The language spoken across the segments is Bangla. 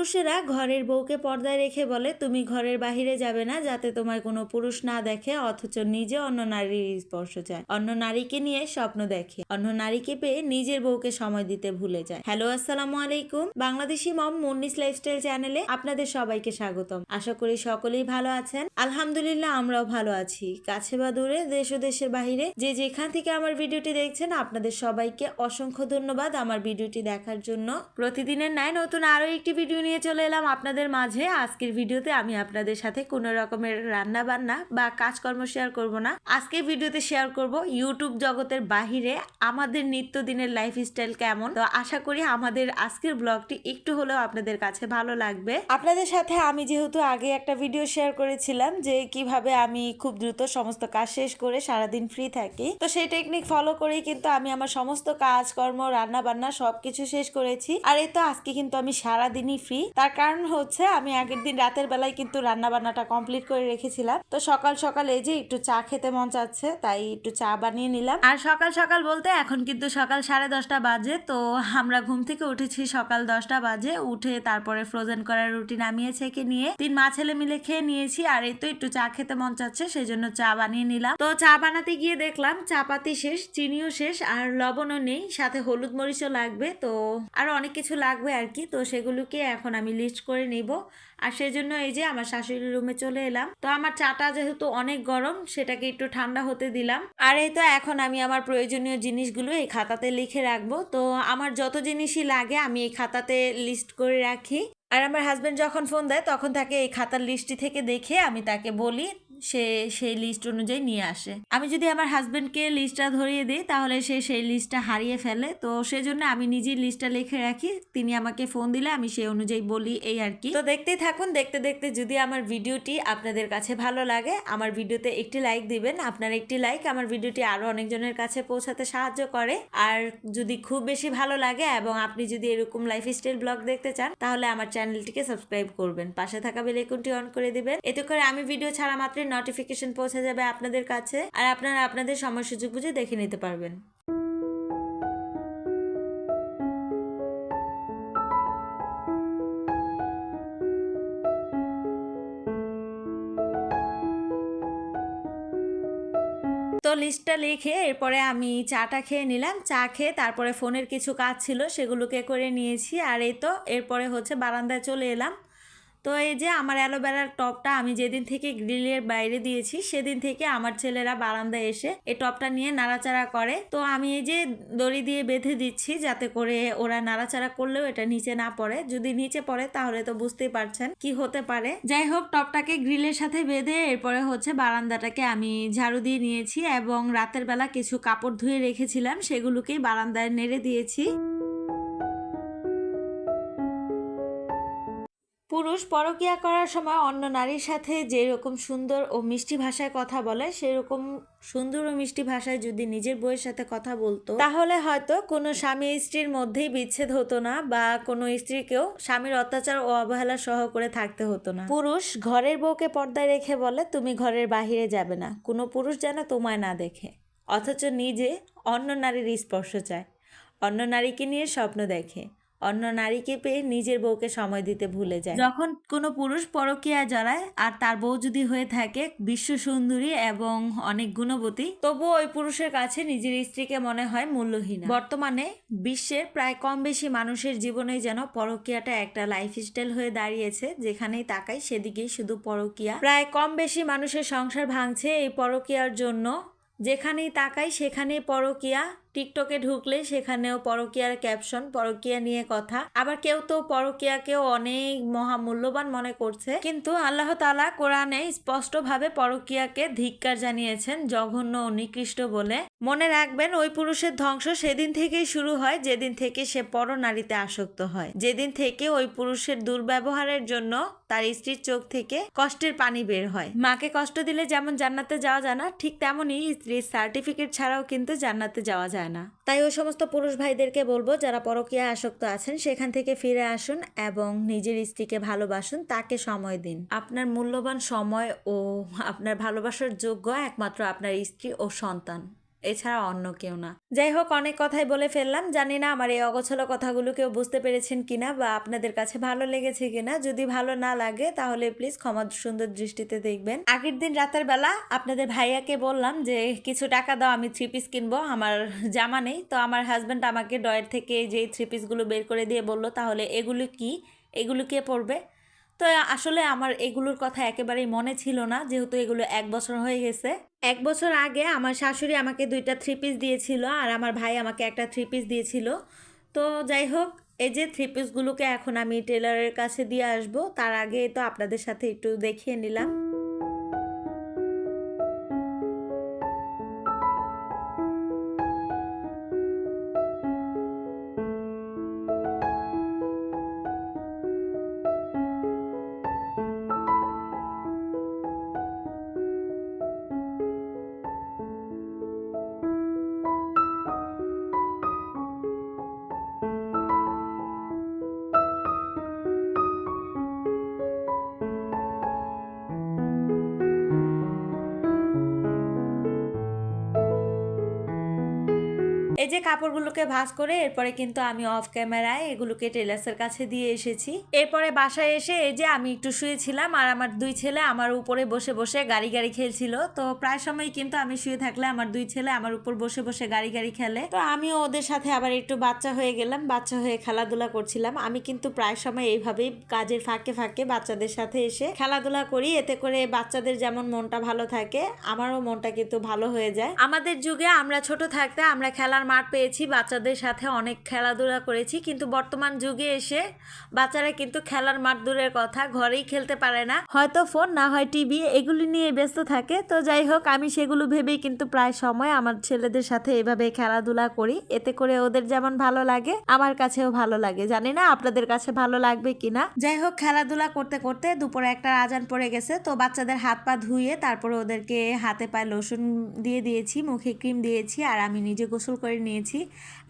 পুরুষেরা ঘরের বউকে পর্দায় রেখে বলে, তুমি ঘরের বাহিরে যাবে না, যাতে তোমায় কোনো পুরুষ না দেখে, অথচ নিজে অন্য নারীর স্পর্শ চায়। অন্য নারীকে নিয়ে স্বপ্ন দেখে। অন্য নারীকে পেয়ে নিজের বউকে সময় দিতে ভুলে যায়। হ্যালো, আসসালামু আলাইকুম। বাংলাদেশি মম মুন্নিস লাইফস্টাইল চ্যানেলে আপনাদের সবাইকে স্বাগতম। আশা করি সকলেই ভালো আছেন। আলহামদুলিল্লাহ, আমরাও ভালো আছি। কাছে বা দূরে, দেশ ও দেশের বাহিরে, যে যেখান থেকে আমার ভিডিওটি দেখছেন, আপনাদের সবাইকে অসংখ্য ধন্যবাদ আমার ভিডিওটি দেখার জন্য। প্রতিদিনের ন্যায় নতুন আরও একটি ভিডিও নিয়ে চলে এলাম আপনাদের মাঝে। আজকের ভিডিওতে আমি আপনাদের সাথে কোনো রকমের রান্না বান্না বা কাজকর্ম শেয়ার করব না। আজকের ভিডিওতে শেয়ার করব ইউটিউব জগতের বাহিরে আমাদের নিত্য নিত্যদিনের লাইফস্টাইল কেমন। তো আশা করি আমাদের আজকের ব্লগটি একটু হলেও আপনাদের কাছে ভালো লাগবে। আপনাদের সাথে আমি যেহেতু আগে একটা ভিডিও শেয়ার করেছিলাম যে কীভাবে আমি খুব দ্রুত সমস্ত কাজ শেষ করে সারাদিন ফ্রি থাকি। তো সেই টেকনিক ফলো করেই কিন্তু আমি আমার সমস্ত কাজকর্ম রান্না বান্না সবকিছু শেষ করেছি। আর এই তো আজকে কিন্তু আমি সারাদিনই ফ্রি তার কারণ হচ্ছে আমি আগের দিন রাতের বেলায় কিন্তু রান্না বান্নাটা কমপ্লিট করে রেখেছিলাম। তো সকাল সকাল এই যে একটু চা খেতে মন চাচ্ছে, তাই একটু চা বানিয়ে নিলাম। আর সকাল সকাল বলতে এখন কিন্তু সকাল সাড়ে দশটা বাজে, তো আমরা ঘুম থেকে উঠেছি সকাল দশটা বাজে। উঠে তারপরে ফ্রোজেন করার রুটি নামিয়ে ছেঁকে নিয়ে তিন মা ছেলে মিলে খেয়ে নিয়েছি। আর এই তো একটু চা খেতে মন চাচ্ছে সেই জন্য চা বানিয়ে নিলাম। তো চা বানাতে গিয়ে দেখলাম চা পাতি শেষ, চিনিও শেষ, আর লবণও নেই, সাথে হলুদ মরিচও লাগবে, তো আর অনেক কিছু লাগবে আর কি। তো সেগুলোকে এখন আমি লিস্ট করে নিব। আর সেই জন্য এই যে আমার শাশুড়ির রুমে চলে এলাম। তো আমার চাটা যেহেতু অনেক গরম, সেটাকে একটু ঠান্ডা হতে দিলাম। আর এই তো এখন আমি আমার প্রয়োজনীয় জিনিসগুলো এই খাতাতে লিখে রাখব। তো আমার যত জিনিসই লাগে, আমি এই খাতাতে লিস্ট করে রাখি। আর আমার হাজব্যান্ড যখন ফোন দেয়, তখন তাকে এই খাতার লিস্টটি থেকে দেখে আমি তাকে বলি সে, সেই লিস্ট অনুযায়ী নিয়ে আসে। আমি যদি আমার হাজব্যান্ডকে লিস্টটা ধরিয়ে দিই, তাহলে সে সেই লিস্টটা হারিয়ে ফেলে। তো সেজন্য আমি নিজেই লিস্টটা লিখে রাখি। তিনি আমাকে ফোন দিলে আমি সেই অনুযায়ী বলি এই আর কি। তো দেখতেই থাকুন, দেখতে দেখতে যদি আমার ভিডিওটি আপনাদের কাছে ভালো লাগে, আমার ভিডিওতে একটি লাইক দিবেন। আপনার একটি লাইক আমার ভিডিওটি আরও অনেকজনের কাছে পৌঁছাতে সাহায্য করে। আর যদি খুব বেশি ভালো লাগে এবং আপনি যদি এরকম লাইফস্টাইল ব্লগ দেখতে চান, তাহলে আমার চ্যানেলটিকে সাবস্ক্রাইব করবেন। পাশে থাকা বেল আইকনটি অন করে দিবেন। এতে করে আমি ভিডিও ছাড়া মাত্রই নোটিফিকেশন পৌঁছে যাবে আপনাদের কাছে আর আপনারা আপনাদের সময় সুযোগ বুঝে দেখে নিতে পারবেন। তো লিস্টটা লিখে এরপরে আমি চাটা খেয়ে নিলাম। চা খেয়ে তারপরে ফোনের কিছু কাজ ছিল, সেগুলোকে করে নিয়েছি। আর এই তো, এরপরে হচ্ছে বারান্দায় চলে এলাম। তো এই যে আমার অ্যালোভেরার টপটা আমি যেদিন থেকে গ্রিলের বাইরে দিয়েছি, সেদিন থেকে আমার ছেলেরা বারান্দায় এসে এই টপটা নিয়ে নাড়াচাড়া করে। তো আমি এই যে দড়ি দিয়ে বেঁধে দিচ্ছি যাতে করে ওরা নাড়াচাড়া করলেও এটা নিচে না পড়ে। যদি নিচে পড়ে, তাহলে তো বুঝতেই পারছেন কি হতে পারে। যাই হোক, টপটাকে গ্রিলের সাথে বেঁধে এরপরে হচ্ছে বারান্দাটাকে আমি ঝাড়ু দিয়ে নিয়েছি এবং রাতের বেলা কিছু কাপড় ধুয়ে রেখেছিলাম, সেগুলোকেই বারান্দায় নেড়ে দিয়েছি। পুরুষ পরকিয়া করার সময় অন্য নারীর সাথে যেরকম সুন্দর ও মিষ্টি ভাষায় কথা বলে, সেরকম সুন্দর ও মিষ্টি ভাষায় যদি নিজের বউয়ের সাথে কথা বলতো, তাহলে হয়তো কোনো স্বামী স্ত্রীর মধ্যেই বিচ্ছেদ হতো না বা কোনো স্ত্রীকেও স্বামীর অত্যাচার ও অবহেলা সহ করে থাকতে হতো না। পুরুষ ঘরের বউকে পর্দায় রেখে বলে, তুমি ঘরের বাহিরে যাবে না। কোনো পুরুষ যেন তোমায় না দেখে। অথচ নিজে অন্য নারীর স্পর্শ চায়। অন্য নারীকে নিয়ে স্বপ্ন দেখে। অন্য নারীকে পেয়ে নিজের বউকে সময় দিতে ভুলে যায়। যখন কোনো পুরুষ পরকীয়া জড়ায় আর তার বউ যদি হয়ে থাকে বিশ্ব সুন্দরী এবং অনেক গুণবতী, তবুও ওই পুরুষের কাছে নিজের স্ত্রীকে মনে হয় মূল্যহীন। বর্তমানে বিশ্বের প্রায় কম বেশি মানুষের জীবনেই যেন পরকীয়াটা একটা লাইফস্টাইল হয়ে দাঁড়িয়েছে, যেখানেই তাকাই সেদিকেই শুধু পরকীয়া। প্রায় কম বেশি মানুষের সংসার ভাঙছে এই পরকীয়ার জন্য। যেখানেই তাকাই সেখানেই পরকীয়া টিকটকে ঢুকলে সেখানেও পরকিয়ার ক্যাপশন পরকিয়া নিয়ে কথা। আবার কেউ তো পরকিয়াকেও অনেক মহামূল্যবান মনে করছে। কিন্তু আল্লাহ তালা কোরআনে স্পষ্টভাবে পরকিয়াকে ধিক্কার জানিয়েছেন জঘন্য ও নিকৃষ্ট বলে। মনে রাখবেন, ওই পুরুষের ধ্বংস সেদিন থেকেই শুরু হয়, যেদিন থেকে সে পর নারীতে আসক্ত হয়। যেদিন থেকে ওই পুরুষের দুর্ব্যবহারের জন্য তার স্ত্রীর চোখ থেকে কষ্টের পানি বের হয়। মাকে কষ্ট দিলে যেমন জান্নাতে যাওয়া যায় না, ঠিক তেমনই স্ত্রীর সার্টিফিকেট ছাড়াও কিন্তু জান্নাতে যাওয়া যায় না। তাই ওই সমস্ত পুরুষ ভাইদেরকে বলব, যারা পরকীয়া আসক্ত আছেন, সেখান থেকে ফিরে আসুন এবং নিজের স্ত্রীকে ভালোবাসুন, তাকে সময় দিন। আপনার মূল্যবান সময় ও আপনার ভালোবাসার যোগ্য একমাত্র আপনার স্ত্রী ও সন্তান। এছাড়া অন্য কেউ না। যাই হোক অনেক কথাই বলে ফেললাম। জানি না আমার এই অগোছলো কথাগুলো কেউ বুঝতে পেরেছেন কিনা বা আপনাদের কাছে ভালো লেগেছে কিনা। যদি ভালো না লাগে, তাহলে প্লিজ ক্ষমা সুন্দর দৃষ্টিতে দেখবেন। আগের দিন রাতের বেলা আপনাদের ভাইয়াকে বললাম যে, কিছু টাকা দাও, আমি থ্রি পিস কিনবো। আমার জামা নেই। তো আমার হাজব্যান্ড আমাকে ডয়ের থেকে যেই থ্রি পিসগুলো বের করে দিয়ে বলল, তাহলে এগুলো কি? এগুলো কে পরবে? তো আসলে আমার এগুলোর কথা একেবারেই মনে ছিল না, যেহেতু এগুলো এক বছর হয়ে গেছে। এক বছর আগে আমার শাশুড়ি আমাকে দুইটা থ্রি পিস দিয়েছিল আর আমার ভাই আমাকে একটা থ্রি পিস দিয়েছিল। তো যাই হোক, এই যে থ্রি পিসগুলোকে এখন আমি টেলারের কাছে দিয়ে আসব, তার আগে তো আপনাদের সাথে একটু দেখিয়ে নিলাম। এই যে কাপড়গুলোকে ভাঁজ করে এরপরে কিন্তু আমি অফ ক্যামেরায় এগুলোকে টেলার্সের কাছে দিয়ে এসেছি। এরপরে বাসায় এসে এই যে আমি একটু শুয়েছিলাম আর আমার দুই ছেলে আমার উপরে বসে বসে গাড়ি গাড়ি খেলছিল। তো প্রায় সময় কিন্তু আমি শুয়ে থাকলে আমার দুই ছেলে আমার উপর বসে বসে গাড়ি গাড়ি খেলে। তো আমিও ওদের সাথে আবার একটু বাচ্চা হয়ে গেলাম, বাচ্চা হয়ে খেলাধুলা করছিলাম। আমি কিন্তু প্রায় সময় এইভাবেই কাজের ফাঁকে ফাঁকে বাচ্চাদের সাথে এসে খেলাধুলা করি। এতে করে বাচ্চাদের যেমন মনটা ভালো থাকে, আমারও মনটা কিন্তু ভালো হয়ে যায়। আমাদের যুগে আমরা ছোট থাকতে আমরা খেলার মাঠ পেয়েছি, বাচ্চাদের সাথে অনেক খেলাধুলা করেছি, কিন্তু বর্তমান যুগে এসে বাচ্চারা কিন্তু খেলার মাঠ দূরের কথা, ঘরেই খেলতে পারে না। হয়তো ফোন, না হয় টিভি, এগুলি নিয়ে ব্যস্ত থাকে। তো যাই হোক, আমি সেগুলো ভেবেই কিন্তু প্রায় সময় আমার ছেলেদের সাথে এভাবে খেলাধুলা করি। এতে করে ওদের যেমন ভালো লাগে, আমার কাছেও ভালো লাগে। জানি না আপনাদের কাছে ভালো লাগবে কিনা যাই হোক, খেলাধুলা করতে করতে দুপুরে একটা আজান পড়ে গেছে, তো বাচ্চাদের হাত পা ধুয়ে তারপরে ওদেরকে হাতে পায়ে লোশন দিয়ে দিয়েছি, মুখে ক্রিম দিয়েছি, আর আমি নিজে গোসল করে নিয়েছি।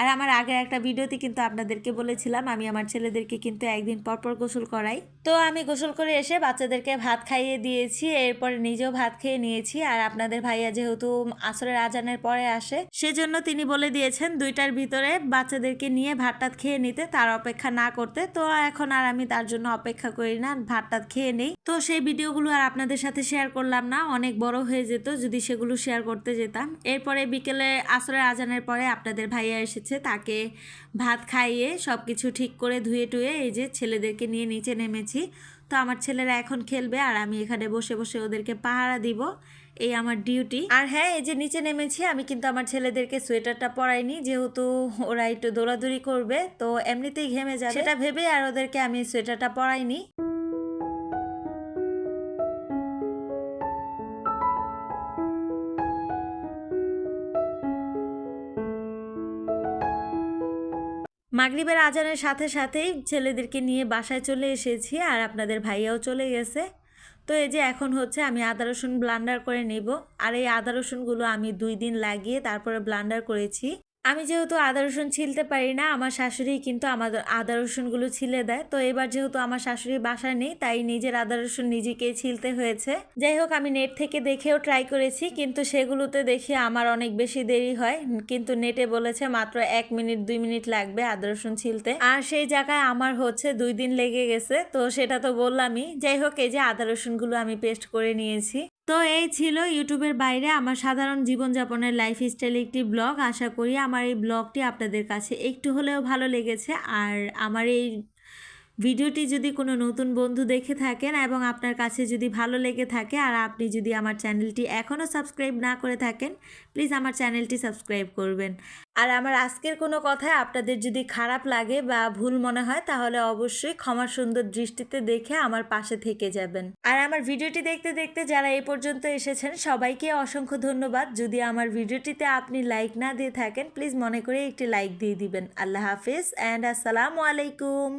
আর আমার আগের একটা ভিডিওতে কিন্তু আপনাদেরকে বলেছিলাম, আমি আমার ছেলেদেরকে কিন্তু একদিন পর পর গোসল করাই। তো আমি গোসল করে এসে বাচ্চাদেরকে ভাত খাইয়ে দিয়েছি, এরপরে নিজেও ভাত খেয়ে নিয়েছি। আর আপনাদের ভাইয়া যেহেতু আসরের আজানের পরে আসে, সেজন্য তিনি বলে দিয়েছেন দুইটার ভিতরে বাচ্চাদেরকে নিয়ে ভাত টাত খেয়ে নিতে, তার অপেক্ষা না করতে। তো এখন আর আমি তার জন্য অপেক্ষা করি না ভাত টাত খেয়ে নেই। তো সেই ভিডিওগুলো আর আপনাদের সাথে শেয়ার করলাম না, অনেক বড় হয়ে যেত যদি সেগুলো শেয়ার করতে যেতাম। এরপরে বিকেলে আসরের আজানের পরে আপনাদের ভাইয়া এসেছে, তাকে ভাত খাইয়ে সব কিছু ঠিক করে ধুয়ে টুয়ে এই যে ছেলেদেরকে নিয়ে নিচে নেমেছি। তো আমার ছেলেরা এখন খেলবে আর আমি এখানে বসে বসে ওদেরকে পাহারা দিব, এই আমার ডিউটি আর হ্যাঁ এই যে নিচে নেমেছি, আমি কিন্তু আমার ছেলেদেরকে সোয়েটারটা পরাইনি, যেহেতু ওরা একটু দৌড়াদৌড়ি করবে, তো এমনিতেই ঘেমে যাবে। সেটা ভেবে আর ওদেরকে আমি সোয়েটারটা পরাইনি। মাগরিবের আজানের সাথে সাথেই ছেলেদেরকে নিয়ে বাসায় চলে এসেছি আর আপনাদের ভাইয়াও চলে গেছে। তো এই যে এখন হচ্ছে আমি আদা রসুন ব্লান্ডার করে নেব। আর এই আদা রসুনগুলো আমি দুই দিন লাগিয়ে তারপরে ব্লান্ডার করেছি। আমি যেহেতু আদা, রসুন ছিলতে পারি না, আমার শাশুড়ি কিন্তু আমাদের আদা, রসুনগুলো ছিলে দেয়। তো এবার যেহেতু আমার শাশুড়ি বাসায় নেই, তাই নিজের আদা, রসুন নিজেকেই ছিলতে হয়েছে। যাই হোক, আমি নেট থেকে দেখেও ট্রাই করেছি, কিন্তু সেগুলোতে দেখে আমার অনেক বেশি দেরি হয়। কিন্তু নেটে বলেছে মাত্র এক মিনিট, দুই মিনিট লাগবে আদা, রসুন ছিলতে। আর সেই জায়গায় আমার হচ্ছে দুই দিন লেগে গেছে, তো সেটা তো বললামই। যাই হোক, এই যে আদা, রসুনগুলো আমি পেস্ট করে নিয়েছি। তো এই ছিল ইউটিউবের বাইরে আমার সাধারণ জীবনযাপনের লাইফ স্টাইল একটি ব্লগ আশা করি আমার এই ব্লগটি আপনাদের কাছে একটু হলেও ভালো লেগেছে। আর আমার এই ভিডিওটি যদি কোনো নতুন বন্ধু দেখে থাকেন এবং আপনার কাছে যদি ভালো লেগে থাকে আর আপনি যদি আমার চ্যানেলটি এখনও সাবস্ক্রাইব না করে থাকেন, প্লিজ আমার চ্যানেলটি সাবস্ক্রাইব করবেন। আর আমার আজকের কোনো কথায় আপনাদের যদি খারাপ লাগে বা ভুল মনে হয়, তাহলে অবশ্যই ক্ষমা সুন্দর দৃষ্টিতে দেখে আমার পাশে থেকে যাবেন। আর আমার ভিডিওটি দেখতে দেখতে যারা এই পর্যন্ত এসেছেন, সবাইকে অসংখ্য ধন্যবাদ। যদি আমার ভিডিওটিতে আপনি লাইক না দিয়ে থাকেন, প্লিজ মনে করে একটি লাইক দিয়ে দিবেন। আল্লাহ হাফিজ, অ্যান্ড আসসালামু আলাইকুম।